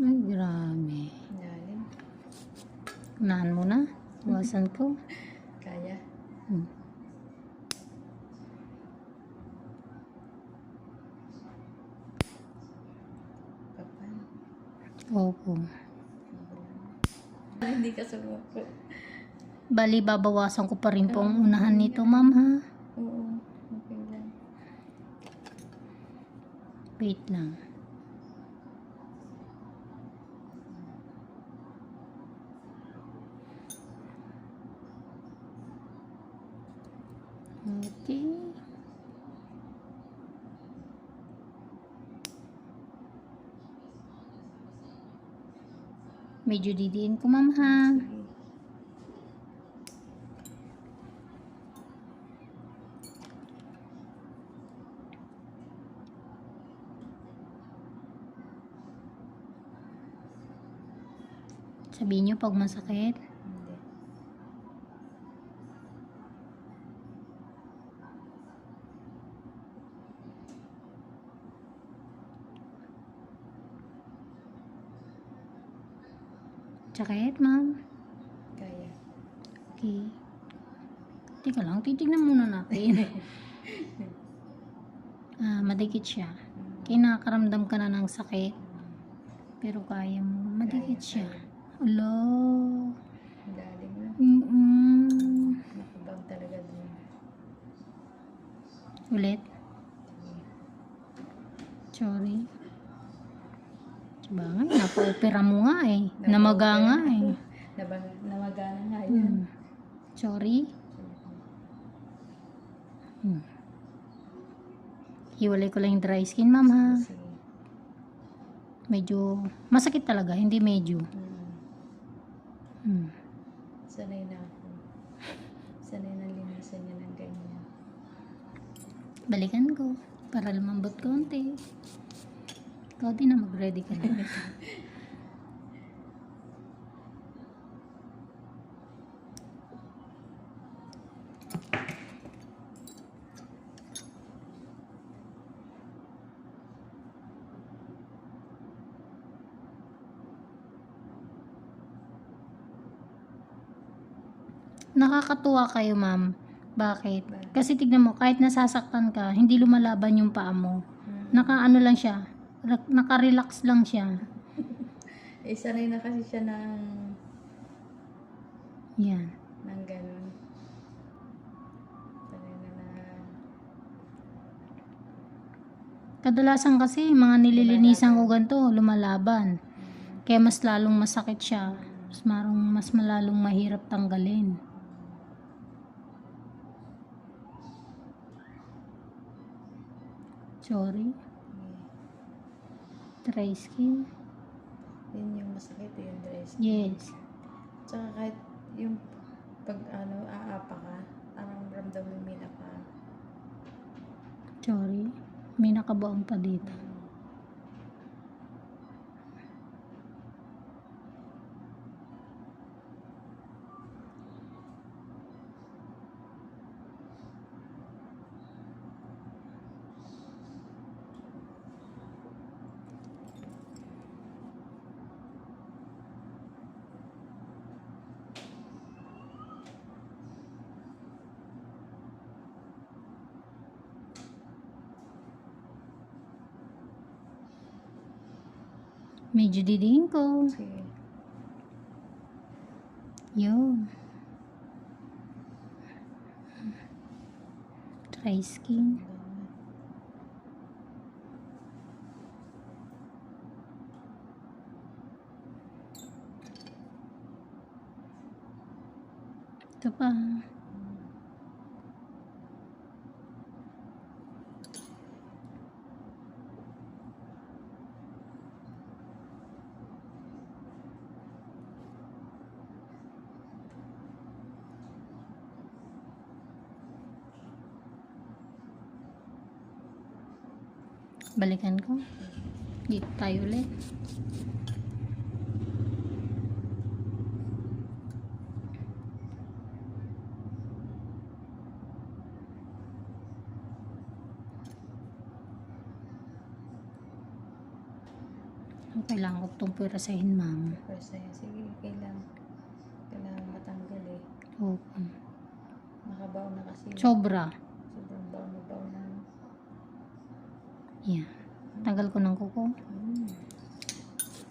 Ay, grabe. Lalim. Unahan mo na. Buwasan ko. Kaya. Hmm. Kapal. Opo. Hindi ka sumuko. Bali, babawasan ko pa rin po ang unahan nito, ma'am, ha? Oo. Okay lang. Wait lang. Okay. Medyo didiin ko, ma'am, ha? Sabihin nyo pag masakit. Sakit, ma'am. Kaya. Okay. Teka lang, titignan muna natin. ah, madikit siya. Kinakaramdam ka na ng sakit. Pero kaya mo. Madikit siya. Alo. Ang na. Mm-mm. Nakabang talaga dun. Ulit. Sorry. Sabagay, napa-opera mo nga eh. Namaga nga eh. Nabang, namagana nga yan. Hmm. Sorry. Hmm. Hiwalay ko lang yung dry skin, ma'am ha. Medyo masakit talaga, hindi medyo. Hmm. Hmm. Sanay na ako. Sanay na linisan niya ng ganyan. Balikan ko para lumambot konti. Ikaw din na mag-ready ka na. Nakakatuwa kayo, ma'am. Bakit? Kasi tignan mo, kahit nasasaktan ka, hindi lumalaban yung paa mo. Hmm. Naka ano lang siya, re- naka-relax lang siya. Eh, sanay na kasi siya ng, Yan. ng ganun. Sanay na na, Kadalasan kasi, mga nililinisan ko ganito, lumalaban. Kaya mas lalong masakit siya. Mas, marong, mas malalong mahirap tanggalin. Sorry. Dry skin. yun yung masakit yung dress. Yes. Tsaka kahit yung pag ano, aapa ka, parang ramdam mo yung ka. Sorry. May nakabaong pa dito. Medyo didiin ko. Sige. Yun. Dry skin. Ito pa. Balikan ko. Dito tayo ulit. Kailangan ko itong pirasahin, ma'am. Time. Sige, kailangan. Kailangan matanggal eh. Opo. Nakabaon na kasi. Sobra. Sobrang baon na baon na. Yan. Tagal ko ng kuko. Mm.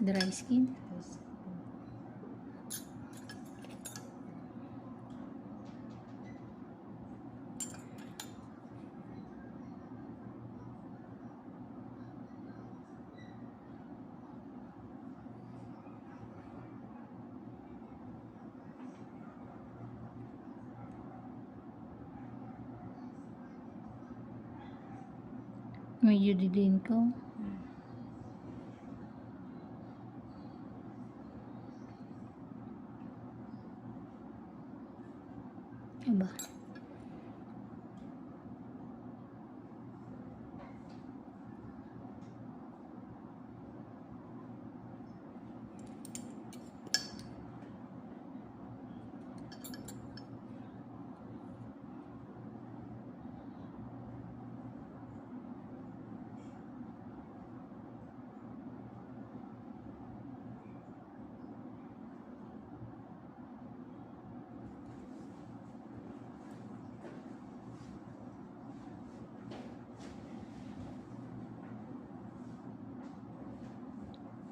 Dry skin. Tapos, Medyo didin ko. mm. Diba?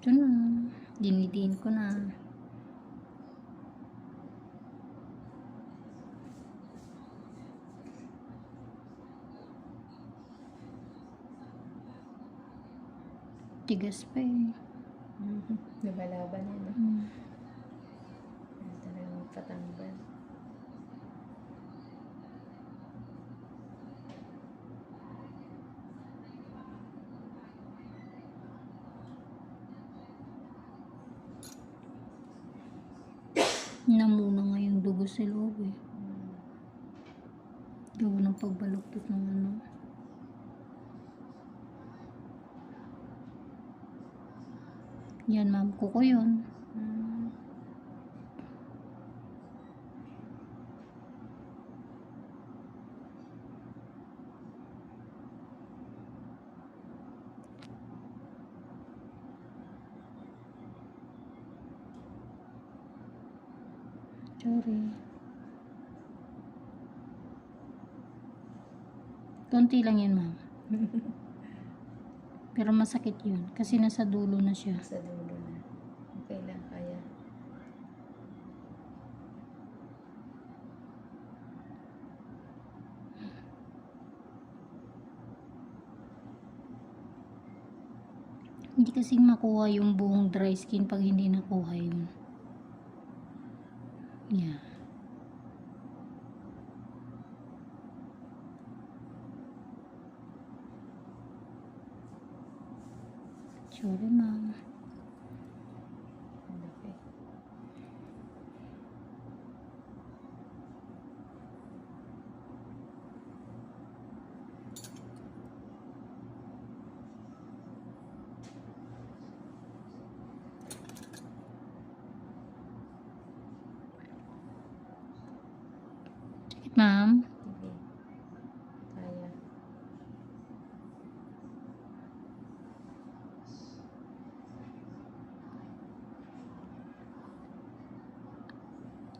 Ito na. Dinidiin ko na. Tigas pa eh. Mhm. Lumalaban yan. Eh. Hmm. Hindi talaga magpatanggal. Namuna nga yung dugo sa loob eh. Mm. Gawa ng pagbaluktot ng ano. Yan ma'am, kuko yun. Mm. Sorry. Konti lang yan ma'am. Pero masakit yun. Kasi nasa dulo na siya. Sa dulo na. Okay lang, kaya. Hindi kasing makuha yung buong dry skin pag hindi nakuha yun. Yeah. Sorry, ma'am. Ang laki. Sakit, ma'am. Sige. Kaya.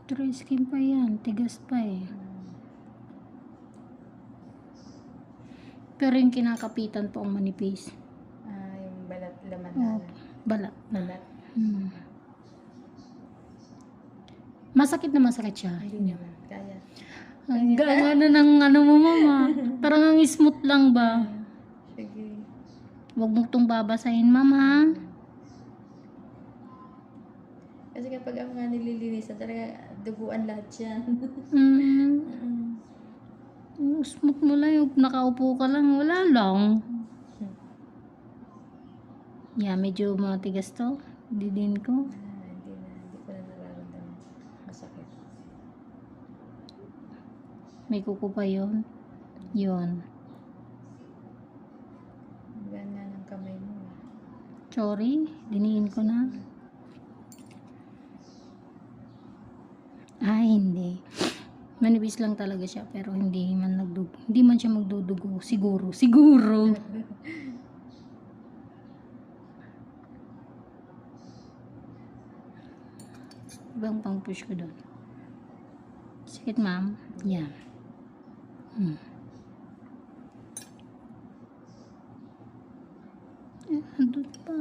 Dry skin pa yan. Tigas pa eh. Pero yung kinakapitan po ang manipis. Ah, yung balat laman Oh, na. balat na. Balat. Hmm. Masakit na masakit siya. Hindi naman. Kaya. Ang na ng ano mo mama. Parang ang smooth lang ba? Sige. Huwag mo itong babasahin mama. Kasi kapag ang mga nililinisan, talaga duguan lahat yan. Mm. Mm. Smooth mo lang. Yung nakaupo ka lang. Wala lang. Yeah, medyo matigas to. Hindi din ko. Ah, hindi na, hindi ko na nararamdaman. Masakit. May kuko pa yun. Yun. Ang ganda ng kamay mo. Sorry. Diniin ko na. ay hindi. Manipis lang talaga siya pero hindi man nagdug hindi man siya magdudugo. Siguro siguro. Ibang pang push ko doon sakit ma'am? Yeah. hmm. Eh, andun pa.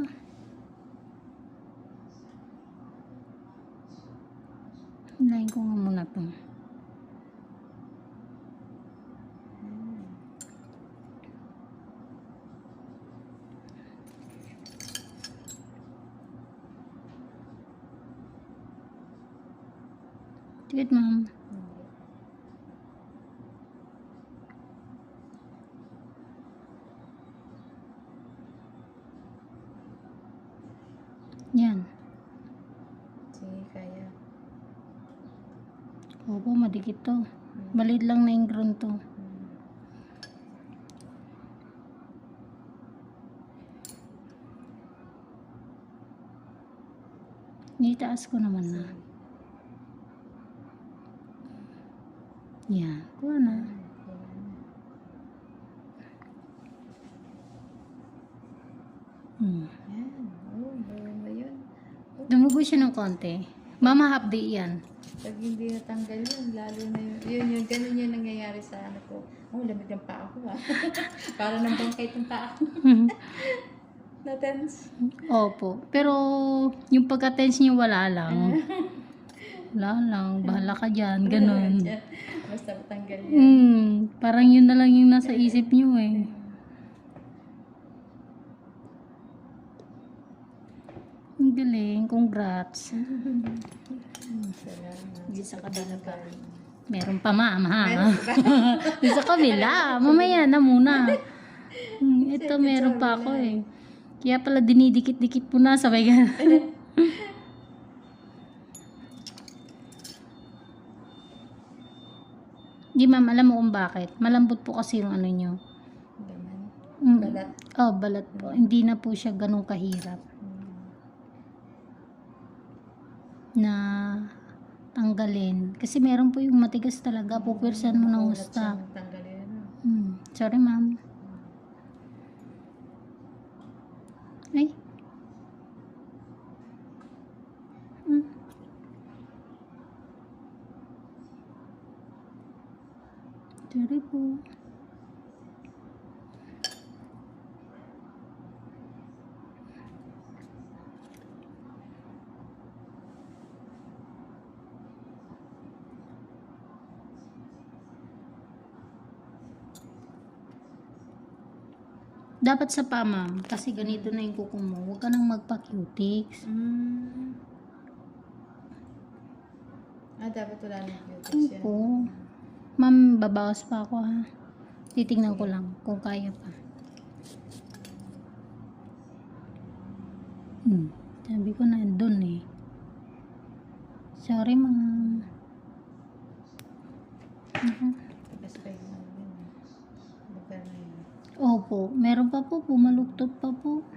Hinayin ko nga muna to. Tikit, ma'am. Yan. Sige, kaya. Opo, madikit to. Balit lang na ingron to. Hmm. Nitaas ko naman na. Yan. Kuha na. Hmm. Oh. Dumugo siya ng konti. Mama, half day yan. Pag hindi natanggal yun, lalo na yun. Yun, yun, ganun yung nangyayari sa ano ko. Oh, lamig ng paa ko ah. Para nang bangkay ng paa ko. Na-tense. Opo. Pero, yung pagka-tense niyo wala lang. Wala lang. Bahala ka dyan. Ganon. Basta matanggal yan. Hmm. Parang yun na lang yung nasa isip niyo eh. Ang galing. Congrats. Di sa kabila pa. Meron pa ma'am ha. Di sa kabila. Mamaya na muna. Hmm, Ito meron pa ako eh. Kaya pala dinidikit-dikit po na. Sabay ka. Di ma'am, alam mo kung bakit. Malambot po kasi yung ano nyo. Mm. Balat. Oh, balat po. Hindi na po siya ganun kahirap na tanggalin. Kasi meron po yung matigas talaga. Pupwersan mo ng gusta. Ano? Hmm. Sorry, ma'am. Ay. Hmm. Sorry po. Dapat sa pa, ma'am. Kasi ganito na yung kuko mo. Huwag ka nang magpa-cutics. Mm. Ah, dapat wala ng cutex yan. Opo. Ma'am, babawas pa ako ha. Titingnan ko lang kung kaya pa. Hmm. Sabi ko na doon eh. Sorry, ma'am. Mhm. Tapos pa yung ano yun. Lugar na yun. Opo, meron pa po. Pumaluktot pa po.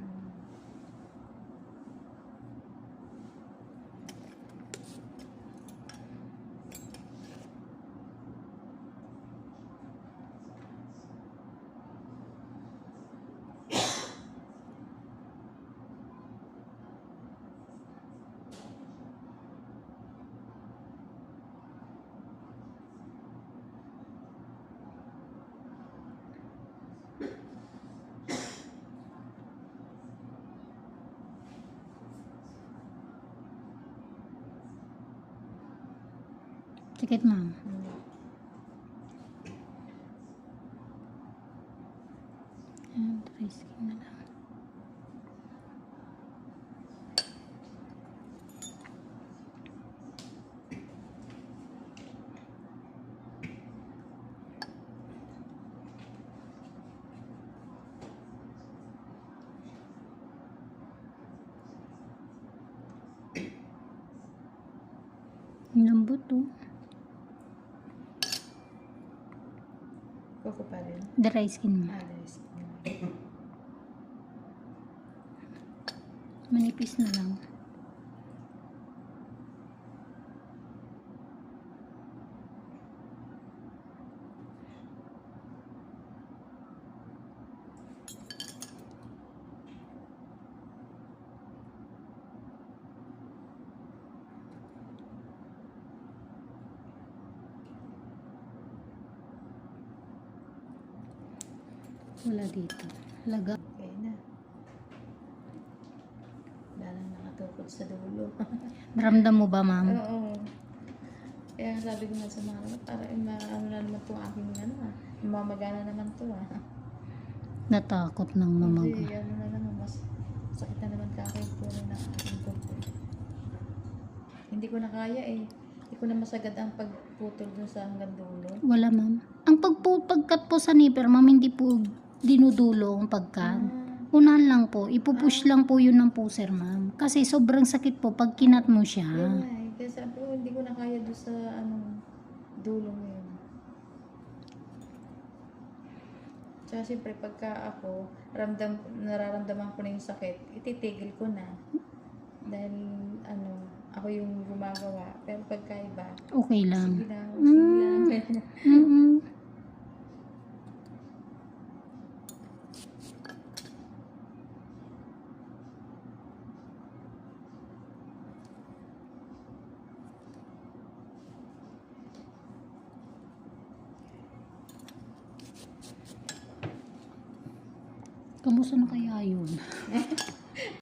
Tikit, ma'am. Ayan, dry skin na lang. Ang Lambot Kuko pa rin. Dry skin mo. Ah, there is. Manipis na lang. Wala dito. Laga. Okay na. Wala nang nakatukod sa dulo. Ramdam mo ba, ma'am? Oo. Kaya sabi ko nga sa mga ano, para ano na naman to aking ano ah. Mamagana naman to ah. Natakot ng mamaga. Hindi, ano na naman, mas sakit na naman kakay ko na aking tubo. Hindi ko na kaya eh. Hindi ko na masagad ang pagputol dun sa hanggang dulo. Wala, ma'am. Ang pagkat po sa nipper, ma'am, hindi po dinudulo ang pagkat. Ah, Unahan lang po. Ipupush lang po yun ng puser, ma'am. Kasi sobrang sakit po pag kinat mo siya. yun nga eh. Kaya sabi ko, hindi ko na kaya doon sa anong dulo ngayon. Tsaka siyempre, pagka ako, ramdam, nararamdaman ko na yung sakit, ititigil ko na. Dahil, ano, ako yung gumagawa. Pero pagka iba, Okay lang. sige lang, sige lang. Mm-mm.